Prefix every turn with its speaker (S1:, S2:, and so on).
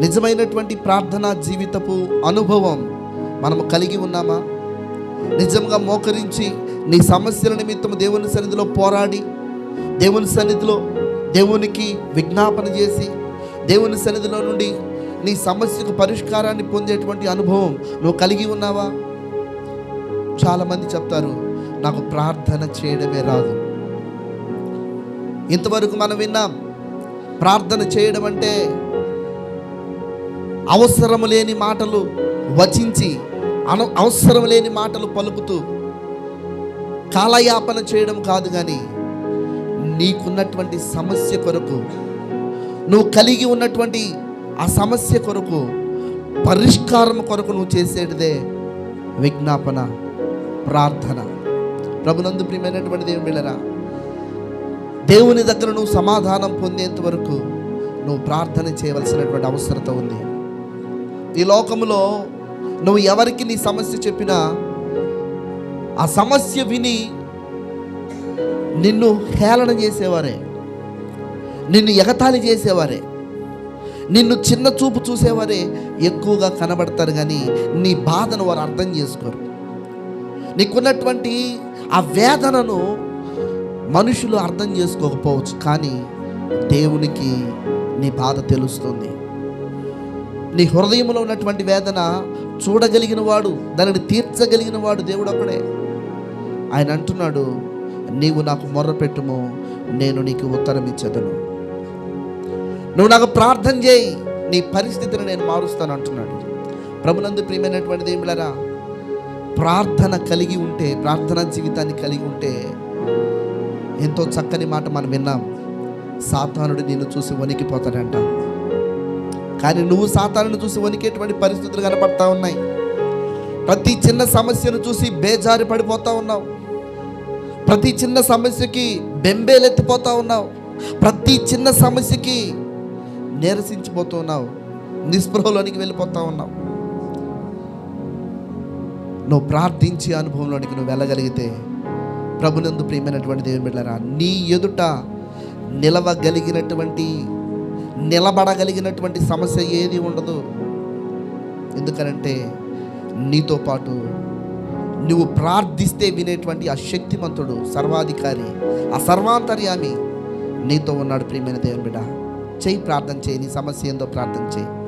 S1: నిజమైనటువంటి ప్రార్థనా జీవితపు అనుభవం మనము కలిగి ఉన్నామా? నిజంగా మోకరించి నీ సమస్యల నిమిత్తం దేవుని సన్నిధిలో పోరాడి దేవుని సన్నిధిలో దేవునికి విజ్ఞాపన చేసి దేవుని సన్నిధిలో నుండి నీ సమస్యకు పరిష్కారాన్ని పొందేటువంటి అనుభవం నువ్వు కలిగి ఉన్నావా? చాలామంది చెప్తారు నాకు ప్రార్థన చేయడమే రాదు. ఇంతవరకు మనం విన్నాం ప్రార్థన చేయడం అంటే అవసరము లేని మాటలు వచించి అన అవసరం లేని మాటలు పలుకుతూ కాలయాపన చేయడం కాదు కానీ నీకున్నటువంటి సమస్య కొరకు నువ్వు కలిగి ఉన్నటువంటి ఆ సమస్య కొరకు పరిష్కారం కొరకు నువ్వు చేసేటిదే విజ్ఞాపన ప్రార్థన. ప్రభునందు ప్రియమైనటువంటి దేవుని బిళ్ళరా దేవుని దగ్గర నువ్వు సమాధానం పొందేంత వరకు నువ్వు ప్రార్థన చేయవలసినటువంటి అవసరత ఉంది. ఈ లోకములో నువ్వు ఎవరికి నీ సమస్య చెప్పినా ఆ సమస్య విని నిన్ను హేళన చేసేవారే నిన్ను ఎగతాళి చేసేవారే నిన్ను చిన్న చూపు చూసేవారే ఎక్కువగా కనబడతారు కానీ నీ బాధను వారు అర్థం చేసుకోరు. నీకున్నటువంటి ఆ వేదనను మనుషులు అర్థం చేసుకోకపోవచ్చు కానీ దేవునికి నీ బాధ తెలుస్తుంది. నీ హృదయంలో ఉన్నటువంటి వేదన చూడగలిగిన వాడు దానిని తీర్చగలిగిన వాడు దేవుడు ఒక్కడే ఆయన అంటున్నాడు నీవు నాకు మొర్రపెట్టుము నేను నీకు ఉత్తరం ఇచ్చేదను. నువ్వు నాకు ప్రార్థన చేయి నీ పరిస్థితిని నేను మారుస్తాను అంటున్నాడు. ప్రభునందు ప్రియమైనటువంటి దేవులరా ప్రార్థన కలిగి ఉంటే ప్రార్థన జీవితాన్ని కలిగి ఉంటే ఎంతో చక్కని మాట మనం విన్నాం. సాతానుడు నిన్ను చూసి వణికిపోతాడంట. కానీ నువ్వు సాతానుని చూసి వణికేటువంటి పరిస్థితులు కనపడతా ఉన్నాయి. ప్రతి చిన్న సమస్యను చూసి బేజారి పడిపోతా ఉన్నావు. ప్రతి చిన్న సమస్యకి బెంబేలెత్తిపోతా ఉన్నావు. ప్రతి చిన్న సమస్యకి నిరసించిపోతూ ఉన్నావు. నిస్పృహలోనికి వెళ్ళిపోతా ఉన్నావు. నువ్వు ప్రార్థించి అనుభవంలోనికి నువ్వు వెళ్ళగలిగితే ప్రభునందు ప్రియమైనటువంటి దేవుని బిడ్డరా నీ ఎదుట నిలవగలిగినటువంటి నిలబడగలిగినటువంటి సమస్య ఏది ఉండదు. ఎందుకనంటే నీతో పాటు నువ్వు ప్రార్థిస్తే వినేటువంటి ఆ శక్తిమంతుడు సర్వాధికారి ఆ సర్వాంతర్యామి నీతో ఉన్నాడు ప్రియమైన దేవుని బిడ్డ. చేయి ప్రార్థన చేయి నీ సమస్య ఏందో ప్రార్థన చేయి.